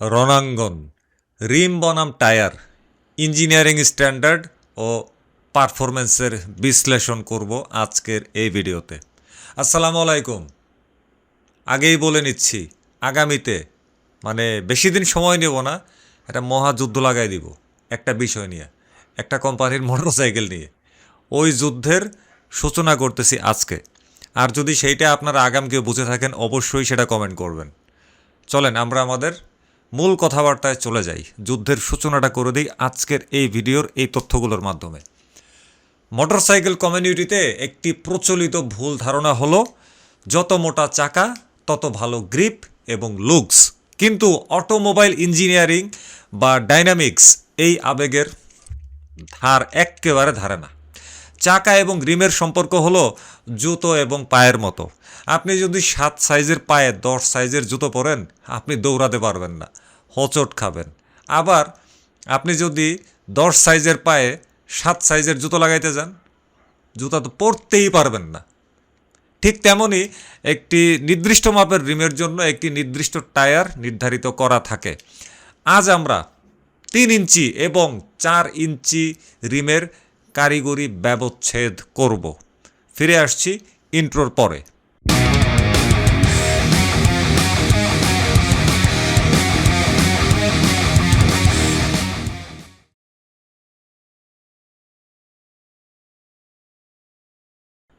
রণাঙ্গন, rim বনাম tyre, engineering standard ও পারফরমেন্সের বিশ্লেষণ করব আজকের এই ভিডিওতে। আসসালামু আলাইকুম। আগেই বলে নিচ্ছি, আগামীতে মানে বেশি দিন সময় নেব না, একটা মহাযুদ্ধ লাগাই দিব, একটা বিষয় নিয়ে, একটা কোম্পানির মোটরসাইকেল নিয়ে। ওই যুদ্ধের সূচনা করতেছি আজকে। আর যদি সেইটা আপনারা আগাম কেউ বুঝে থাকেন, অবশ্যই সেটা কমেন্ট করবেন। চলেন, আমরা আমাদের মূল কথাবার্তায় চলে যাই। যুদ্ধের সূচনাটা করে দিই আজকের এই ভিডিওর এই তথ্যগুলোর মাধ্যমে। মোটরসাইকেল কমিউনিটিতে একটি প্রচলিত ভুল ধারণা হলো, যত মোটা চাকা, তত ভালো গ্রিপ এবং লুকস। কিন্তু অটোমোবাইল ইঞ্জিনিয়ারিং বা ডাইনামিক্স এই আবেগের ধার একেবারে ধারে না। চাকা এবং রিমের সম্পর্ক হলো জুতো এবং পায়ের মতো। আপনি যদি সাত সাইজের পায়ে দশ সাইজের জুতো পরেন, আপনি দৌড়াতে পারবেন না, হোঁচট খাবেন। আবার আপনি যদি দশ সাইজের পায়ে সাত সাইজের জুতো লাগাইতে যান, জুতা তো পরতেই পারবেন না। ঠিক তেমনই একটি নির্দিষ্ট মাপের রিমের জন্য একটি নির্দিষ্ট টায়ার নির্ধারিত করা থাকে। আজ আমরা তিন ইঞ্চি এবং চার ইঞ্চি রিমের কারিগরি ব্যবচ্ছেদ করব। ফিরে আসছি ইন্ট্রোর পরে।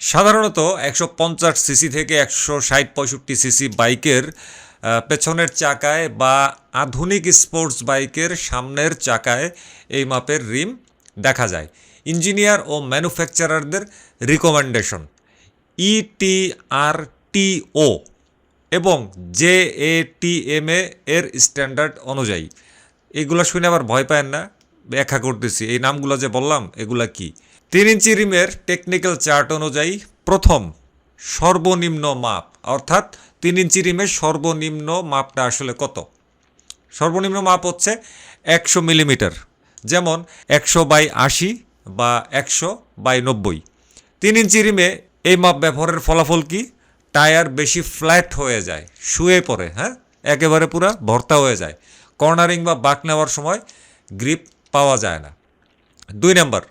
সাধারণত একশো পঞ্চাশ সিসি থেকে একশো ষাট পঁয়ষট্টি সিসি বাইকের পেছনের চাকায় বা আধুনিক স্পোর্টস বাইকের সামনের চাকায় এই মাপের রিম দেখা যায়। ইঞ্জিনিয়ার ও ম্যানুফ্যাকচারারদের রিকমেন্ডেশন E ইটিআরটিও এবং J A T M A এর স্ট্যান্ডার্ড অনুযায়ী। এগুলো শুনে আবার ভয় পায় না, ব্যাখ্যা করতেছি। এই নামগুলো যে বললাম, এগুলা কি? তিন ইঞ্চি রিমের টেকনিক্যাল চার্ট অনুযায়ী প্রথম সর্বনিম্ন মাপ, অর্থাৎ তিন ইঞ্চি রিমের সর্বনিম্ন মাপটা আসলে কত? সর্বনিম্ন মাপ হচ্ছে একশো মিলিমিটার, যেমন একশো বাই আশি বা একশো বাই নব্বই। তিন ইঞ্চি রিমে এই মাপ ব্যবহারের ফলাফল কি? টায়ার বেশি ফ্ল্যাট হয়ে যায়, শুয়ে পড়ে হ্যাঁ? একেবারে পুরা ভর্তা হয়ে যায়। কর্নারিং বা বাঁক নেওয়ার সময় গ্রিপ পাওয়া যায় না। দুই নম্বর,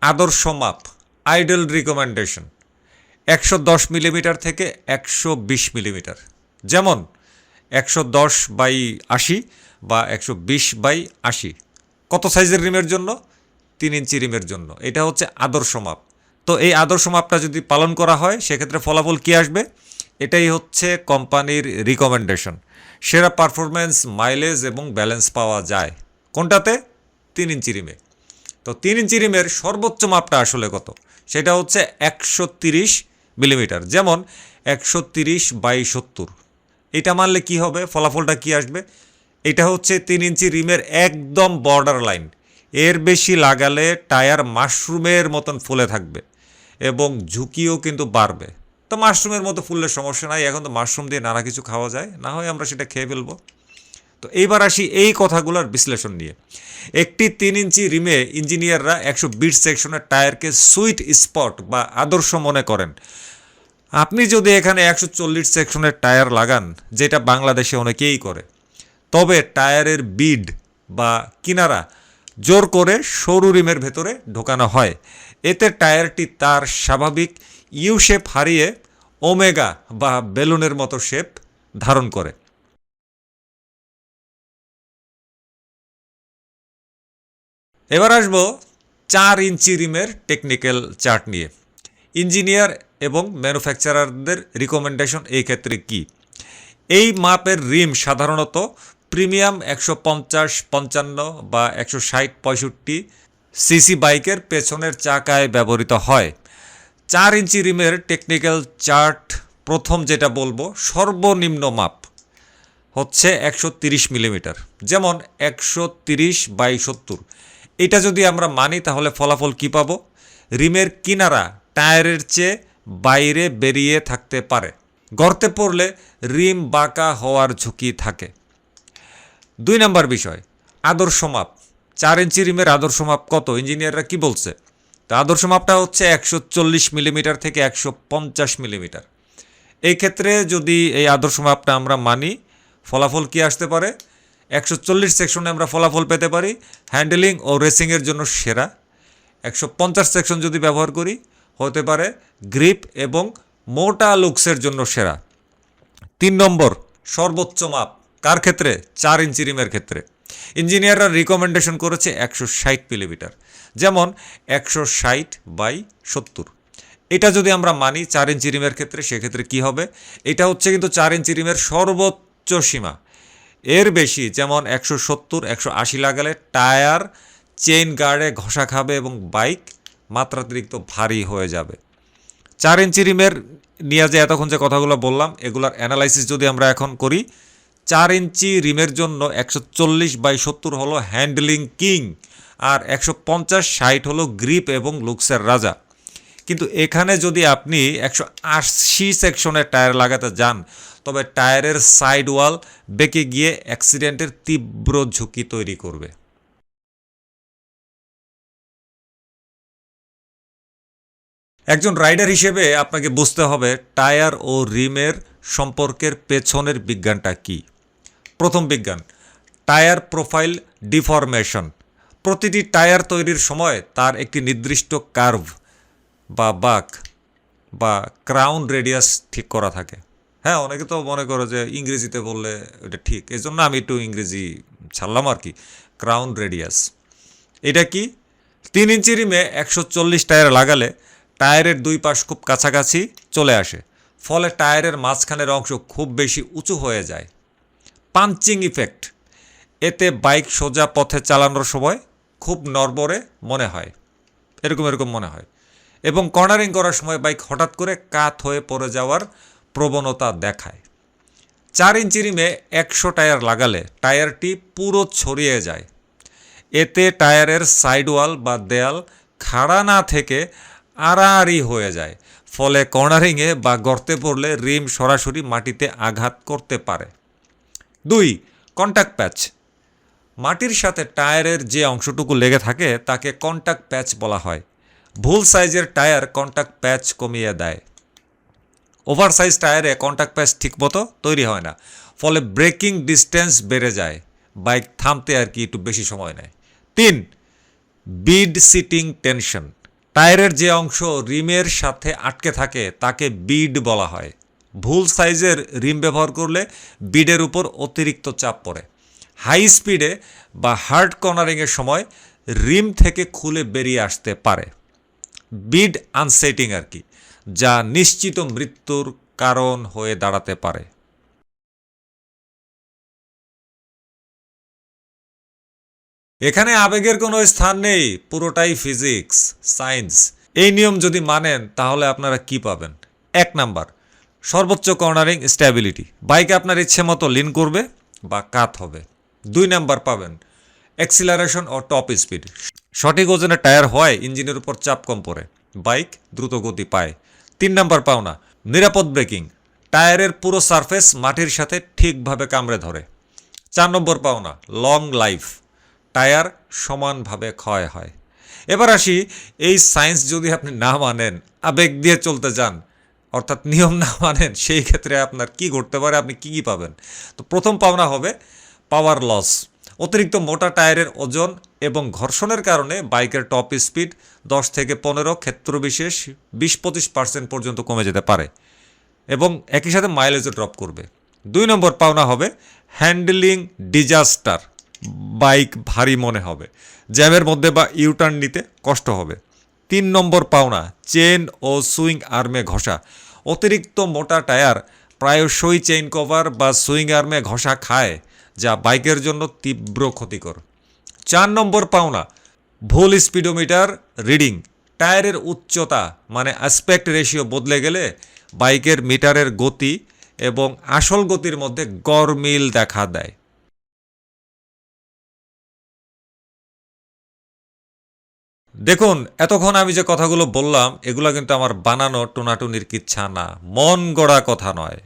আদর্শ মাপ, আইডল রিকমেন্ডেশন, একশো দশ মিলিমিটার থেকে একশো বিশ মিলিমিটার। যেমন, একশো দশ বাই আশি বা একশো বিশ বাই আশি। কত সাইজের রিমের জন্য? তিন ইঞ্চি রিমের জন্য। এটা হচ্ছে আদর্শ মাপ। তো এই আদর্শ মাপটা যদি পালন করা হয়, সেক্ষেত্রে ফলাফল কী আসবে? এটাই হচ্ছে কোম্পানির রিকমেন্ডেশন সেরা পারফরম্যান্স মাইলেজ এবং ব্যালেন্স পাওয়া যায়। কোনটাতে? তিন ইঞ্চি রিমে। তো তিন ইঞ্চি রিমের সর্বোচ্চ মাপটা আসলে কত? সেটা হচ্ছে একশো তিরিশ মিলিমিটার, যেমন একশো তিরিশ বাই সত্তর। এটা মানলে কি হবে? ফলাফলটা কি আসবে? এটা হচ্ছে তিন ইঞ্চি রিমের একদম বর্ডার লাইন এর বেশি লাগালে টায়ার মাশরুমের মতন ফুলে থাকবে এবং ঝুঁকিও কিন্তু বাড়বে। তো মাশরুমের মতো ফুললে সমস্যা নাই, এখন তো মাশরুম দিয়ে নানা কিছু খাওয়া যায়, না হয় আমরা সেটা খেয়ে ফেলব। তো এইবার আসি এই কথাগুলোর বিশ্লেষণ নিয়ে। একটি তিন ইঞ্চি রিমে ইঞ্জিনিয়াররা একশো বিশ সেকশনের টায়ারকে সুইট স্পট বা আদর্শ মনে করেন। আপনি যদি এখানে একশো চল্লিশ সেকশনের টায়ার লাগান, যেটা বাংলাদেশে অনেকেই করে, তবে টায়ারের বিড বা কিনারা জোর করে সরু রিমের ভেতরে ঢোকানো হয়। এতে টায়ারটি তার স্বাভাবিক ইউ শেপ হারিয়ে ওমেগা বা বেলুনের মতো শেপ ধারণ করে। এবার আসব চার ইঞ্চি রিমের টেকনিক্যাল চার্ট নিয়ে। ইঞ্জিনিয়ার এবং ম্যানুফ্যাকচারারদের রিকমেন্ডেশন এই ক্ষেত্রে কি? এই মাপের রিম সাধারণত প্রিমিয়াম একশো পঞ্চাশ, পঞ্চান্ন বা একশো ষাট, পঁয়ষট্টি সিসি বাইকের পেছনের চাকায় ব্যবহৃত হয়। চার ইঞ্চি রিমের টেকনিক্যাল চার্ট, প্রথম যেটা বলব, সর্বনিম্ন মাপ হচ্ছে একশো তিরিশ মিলিমিটার, যেমন একশো তিরিশ বাই সত্তর। এটা যদি আমরা মানি, তাহলে ফলাফল কি পাবো? রিমের কিনারা টায়ারের চেয়ে বাইরে বেরিয়ে থাকতে পারে। গর্তে পড়লে রিম বাঁকা হওয়ার ঝুঁকি থাকে। দুই নম্বর বিষয়, আদর্শ মাপ। চার ইঞ্চি রিমের আদর্শ মাপ কত? ইঞ্জিনিয়াররা কি বলছে? তো আদর্শ মাপটা হচ্ছে একশো চল্লিশ মিলিমিটার থেকে একশো পঞ্চাশ মিলিমিটার। এই ক্ষেত্রে যদি এই আদর্শ মাপটা আমরা মানি, ফলাফল কি আসতে পারে? একশো চল্লিশ সেকশনে আমরা ফলাফল পেতে পারি, হ্যান্ডেলিং ও রেসিংয়ের জন্য সেরা। একশো পঞ্চাশ সেকশন যদি ব্যবহার করি, হতে পারে গ্রিপ এবং মোটা লুকসের জন্য সেরা। তিন নম্বর, সর্বোচ্চ মাপ। কার ক্ষেত্রে? চার ইঞ্চি রিমের ক্ষেত্রে। ইঞ্জিনিয়াররা রিকমেন্ডেশন করেছে একশো ষাট মিলিমিটার। যেমন একশো ষাট বাই সত্তর। এটা যদি আমরা মানি চার ইঞ্চি রিমের ক্ষেত্রে, সেক্ষেত্রে কি হবে? এটা হচ্ছে কিন্তু চার ইঞ্চি রিমের সর্বোচ্চ সীমা। এর বেশি যেমন একশো সত্তর, একশো আশি লাগালে টায়ার, চেইন গার্ডে ঘষা খাবে এবং বাইক মাত্রাতিরিক্ত ভারী হয়ে যাবে। চার ইঞ্চি রিমের নিয়ে যে এতক্ষণ যে কথাগুলো বললাম, এগুলার অ্যানালাইসিস যদি আমরা এখন করি চার ইঞ্চি রিমের জন্য একশো চল্লিশ বাই সত্তর হলো হ্যান্ডলিং কিং আর একশো পঞ্চাশ ষাট হলো গ্রিপ এবং লুকসের রাজা। কিন্তু এখানে যদি আপনি একশো আশি সেকশনের টায়ার লাগাতে যান, তবে টায়ারের সাইড ওয়াল বেঁকে গিয়ে অ্যাক্সিডেন্টের তীব্র ঝুঁকি তৈরি করবে। একজন রাইডার হিসেবে আপনাকে বুঝতে হবে, টায়ার ও রিমের সম্পর্কের পেছনের বিজ্ঞানটা কি? প্রথম বিজ্ঞান, টায়ার প্রোফাইল ডিফরমেশন। প্রতিটি টায়ার তৈরির সময় তার একটি নির্দিষ্ট কার্ভ বা বাক বা ক্রাউন রেডিয়াস ঠিক করা থাকে। হ্যাঁ অনেকে তো মনে করে যে ইংরেজিতে বললে এটা ঠিক এই জন্য আমি একটু ইংরেজি ছাড়লাম আর কি, ক্রাউন রেডিয়াস। এটা কি? তিন ইঞ্চি রিমে একশো চল্লিশ টায়ার লাগালে টায়ারের দুই পাশ খুব কাছাকাছি চলে আসে। ফলে টায়ারের মাঝখানের অংশ খুব বেশি উঁচু হয়ে যায়। পাঞ্চিং ইফেক্ট, এতে বাইক সোজা পথে চালানোর সময় খুব নরবরে মনে হয়। এরকম এরকম মনে হয়। এবং কর্নারিং করার সময় বাইক হঠাৎ করে কাত হয়ে পড়ে যাওয়ার প্রবণতা দেখায়। চার ইঞ্চি রিমে একশো টায়ার লাগালে টায়ারটি পুরো ছড়িয়ে যায়। এতে টায়ারের সাইড ওয়াল বা দেয়াল খাড়া না থেকে আড়াআড়ি হয়ে যায়। ফলে কর্নারিংয়ে বা গর্তে পড়লে রিম সরাসরি মাটিতে আঘাত করতে পারে। দুই কন্টাক্ট প্যাচ মাটির সাথে টায়ারের যে অংশটুকু লেগে থাকে, তাকে কন্টাক্ট প্যাচ বলা হয়। ভুল সাইজের টায়ার কন্টাক্ট প্যাচ কমিয়ে দেয়। ওভার সাইজ টায়ারে কন্টাক্ট প্যাচ ঠিকমতো তৈরি হয় না, ফলে ব্রেকিং ডিস্টেন্স বেড়ে যায়। বাইক থামতে আর কি একটু বেশি সময় নেয়। তিন বিড সিটিং টেনশন টায়ারের যে অংশ রিমের সাথে আটকে থাকে, তাকে বিড বলা হয়। ভুল সাইজের রিম ব্যবহার করলে বিডের উপর অতিরিক্ত চাপ পড়ে। হাই স্পিডে বা হার্ড কর্নারিংয়ের সময় রিম থেকে খুলে বেরিয়ে আসতে পারে। বিড আনসেটিং আর কি, যা নিশ্চিত মৃত্যুর কারণ হয়ে দাঁড়াতে পারে। এখানে আবেগের কোনো স্থান নেই, পুরোটাই ফিজিক্স, সায়েন্স। এই নিয়ম যদি মানেন, তাহলে আপনারা কি পাবেন? এক নাম্বার, সর্বোচ্চ কর্নারিং স্ট্যাবিলিটি। বাইক আপনার ইচ্ছে মতো লিন করবে বা কাত হবে। দুই নাম্বার পাবেন, অ্যাক্সিলারেশন ও টপ স্পিড। সঠিক ওজনের টায়ার হয় ইঞ্জিনের উপর চাপ কম পড়ে। বাইক দ্রুত গতি পায়। তিন নাম্বার পাওনা, নিরাপদ ব্রেকিং। টায়ারের পুরো সারফেস মাটির সাথে ঠিকভাবে কামড়ে ধরে। চার নম্বর পাওনা লং লাইফ টায়ার সমানভাবে ক্ষয় হয়। এবার আসি, এই সায়েন্স যদি আপনি না মানেন, আবেগ দিয়ে চলতে যান, অর্থাৎ নিয়ম না মানেন, সেই ক্ষেত্রে আপনার কি ঘটতে পারে, আপনি কি কি পাবেন? তো প্রথম পাওনা হবে পাওয়ার লস অতিরিক্ত মোটা টায়ারের ওজন এবং ঘর্ষণের কারণে বাইকের টপ স্পিড দশ থেকে পনেরো ক্ষেত্রবিশেষ বিশ, পঁচিশ পার্সেন্ট পর্যন্ত কমে যেতে পারে এবং একই সাথে মাইলেজও ড্রপ করবে। দুই নম্বর পাওনা হবে হ্যান্ডেলিং ডিজাস্টার বাইক ভারী মনে হবে। জ্যামের মধ্যে বা ইউটার্ন নিতে কষ্ট হবে। তিন নম্বর পাওনা, চেন ও সুইং আর্মে ঘষা। অতিরিক্ত মোটা টায়ার প্রায়শই চেইন কভার বা সুইং আর্মে ঘষা খায়, যা বাইকের জন্য তীব্র ক্ষতিকর। চার নম্বর পাওনা, ভুল স্পিডোমিটার রিডিং। টায়ারের উচ্চতা মানে অ্যাসপেক্ট রেশিও বদলে গেলে বাইকের মিটারের গতি এবং আসল গতির মধ্যে গরমিল দেখা দেয়। দেখুন, এতক্ষণ আমি যে কথাগুলো বললাম, এগুলো কিন্তু আমার বানানো টোনাটুনির কিচ্ছা না। মন গড়া কথা নয়।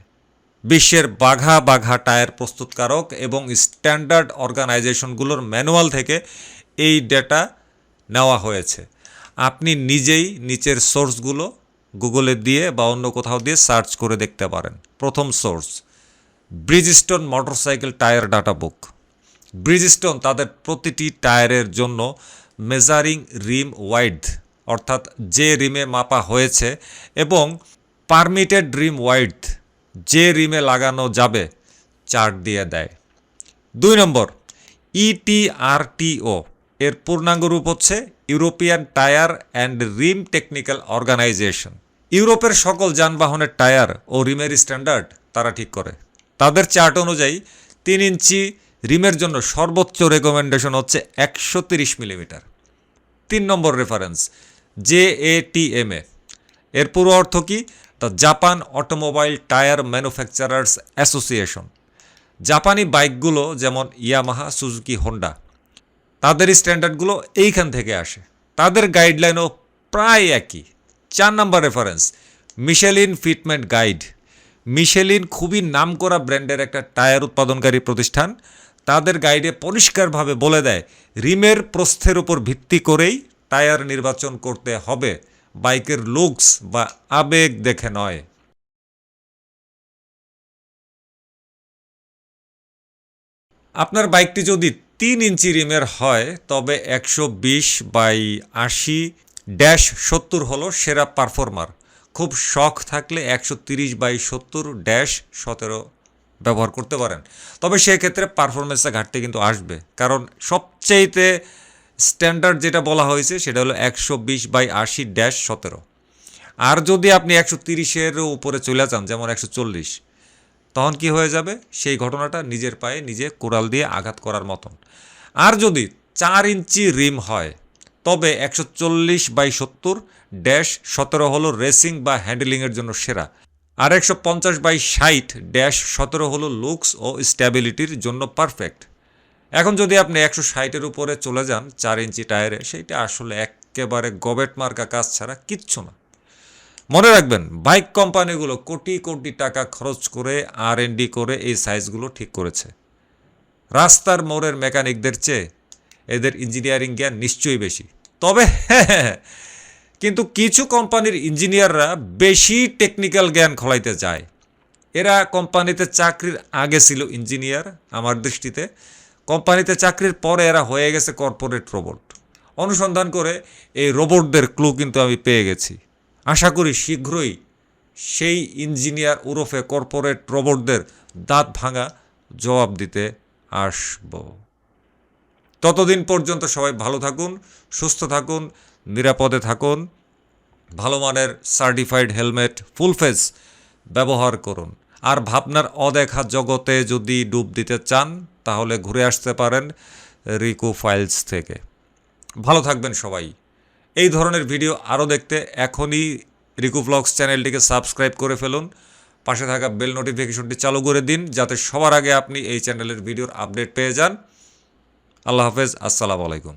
বিশ্বের বাঘা বাঘা টায়ার প্রস্তুতকারক এবং স্ট্যান্ডার্ড অর্গানাইজেশনগুলোর ম্যানুয়াল থেকে এই ডেটা নেওয়া হয়েছে। আপনি নিজেই নিচের সোর্সগুলো গুগলে দিয়ে বা অন্য কোথাও দিয়ে সার্চ করে দেখতে পারেন। প্রথম source Bridgestone motorcycle tyre data book Bridgestone তাদের প্রতিটি টায়ারের জন্য মেজারিং রিম ওয়াইড, অর্থাৎ যে রিমে মাপা হয়েছে এবং পারমিটেড রিম ওয়াইড, যে রিমে লাগানো যাবে, চার্ট দিয়ে দেয়। দুই নম্বর E ইটিআরটিও এর পূর্ণাঙ্গ রূপ হচ্ছে European tyre and rim technical organisation. ইউরোপের সকল যানবাহনের টায়ার ও রিমের স্ট্যান্ডার্ড তারা ঠিক করে। তাদের চার্ট অনুযায়ী তিন ইঞ্চি রিমের জন্য সর্বোচ্চ রেকমেন্ডেশন হচ্ছে একশো তিরিশ মিলিমিটার। তিন নম্বর reference J A T M A. এর পুরো অর্থ কি? তা Japan automobile tyre manufacturers association. জাপানি বাইকগুলো যেমন ইয়ামাহা, সুজুকি, হোন্ডা, তাদের স্ট্যান্ডার্ডগুলো এইখান থেকে আসে। তাদের গাইডলাইনও প্রায় একই। চার number reference Michelin fitment guide Michelin খুবই নামকরা ব্র্যান্ডের একটা টায়ার উৎপাদনকারী প্রতিষ্ঠান। তাদের গাইডে পরিষ্কারভাবে বলে দেয়, রিমের প্রস্থের উপর ভিত্তি করেই টায়ার নির্বাচন করতে হবে। বাইকের লুকস বা আবেগ দেখে নয়। আপনার বাইকটি যদি তিন ইঞ্চি রিমের হয়, তবে একশো বিশ বাই আশি ড্যাশ সত্তর হলো সেরা পারফর্মার। খুব শখ থাকলে একশো তিরিশ বাই সত্তর ড্যাশ সতেরো ব্যবহার করতে পারেন। তবে সেক্ষেত্রে পারফরমেন্সের ঘাটতি কিন্তু আসবে। কারণ সবচেয়েতে স্ট্যান্ডার্ড যেটা বলা হয়েছে সেটা হলো একশো বিশ বাই আশি ড্যাশ সতেরো। আর যদি আপনি একশো তিরিশের উপরে চলে যান, যেমন একশো চল্লিশ, তখন কি হয়ে যাবে? সেই ঘটনাটা নিজের পায়ে নিজে কোরাল দিয়ে আঘাত করার মতন। আর যদি চার ইঞ্চি রিম হয়, তবে একশো চল্লিশ বাই সত্তর ড্যাশ সতেরো হলো রেসিং বা হ্যান্ডেলিংয়ের জন্য সেরা। আর একশো পঞ্চাশ বাই ষাট ড্যাশ সতেরো হলো লুকস ও স্ট্যাবিলিটির জন্য পারফেক্ট। এখন যদি আপনি একশো ষাটের উপরে চলে যান, চার ইঞ্চি টায়ারে, সেইটা আসলে একেবারে গবেট মার্কা কাজ ছাড়া কিচ্ছু না। মনে রাখবেন, বাইক কোম্পানিগুলো কোটি কোটি টাকা খরচ করে আর ডি করে এই সাইজগুলো ঠিক করেছে। রাস্তার মোড়ের মেকানিকদের চেয়ে এদের ইঞ্জিনিয়ারিং জ্ঞান নিশ্চয়ই বেশি। তবে হ্যাঁ কিন্তু কিছু কোম্পানির ইঞ্জিনিয়াররা বেশি টেকনিক্যাল জ্ঞান খোলাইতে যায় এরা কোম্পানিতে চাকরির আগে ছিল ইঞ্জিনিয়ার, আমার দৃষ্টিতে। কোম্পানিতে চাকরির পরে এরা হয়ে গেছে কর্পোরেট রোবট অনুসন্ধান করে এই রোবটদের ক্লু কিন্তু আমি পেয়ে গেছি। আশা করি শীঘ্রই সেই ইঞ্জিনিয়ার ওরফে কর্পোরেট রোবটদের দাঁত ভাঙা জবাব দিতে আসব। ততদিন পর্যন্ত সবাই ভালো থাকুন, সুস্থ থাকুন নিরাপদে থাকুন, ভালো মানের সার্টিফাইড হেলমেট ফুল ফেস ব্যবহার করুন। আর ভাবনার অদেখা জগতে যদি ডুব দিতে চান, তাহলে ঘুরে আসতে পারেন রিকো ফাইলস থেকে। ভালো থাকবেন সবাই। এই ধরনের ভিডিও আরও দেখতে এখনই রিকু ব্লগস চ্যানেলটিকে সাবস্ক্রাইব করে ফেলুন। পাশে থাকা বেল নোটিফিকেশনটি চালু করে দিন, যাতে সবার আগে আপনি এই চ্যানেলের ভিডিওর আপডেট পেয়ে যান। আল্লাহ হাফেজ, আসসালামু আলাইকুম।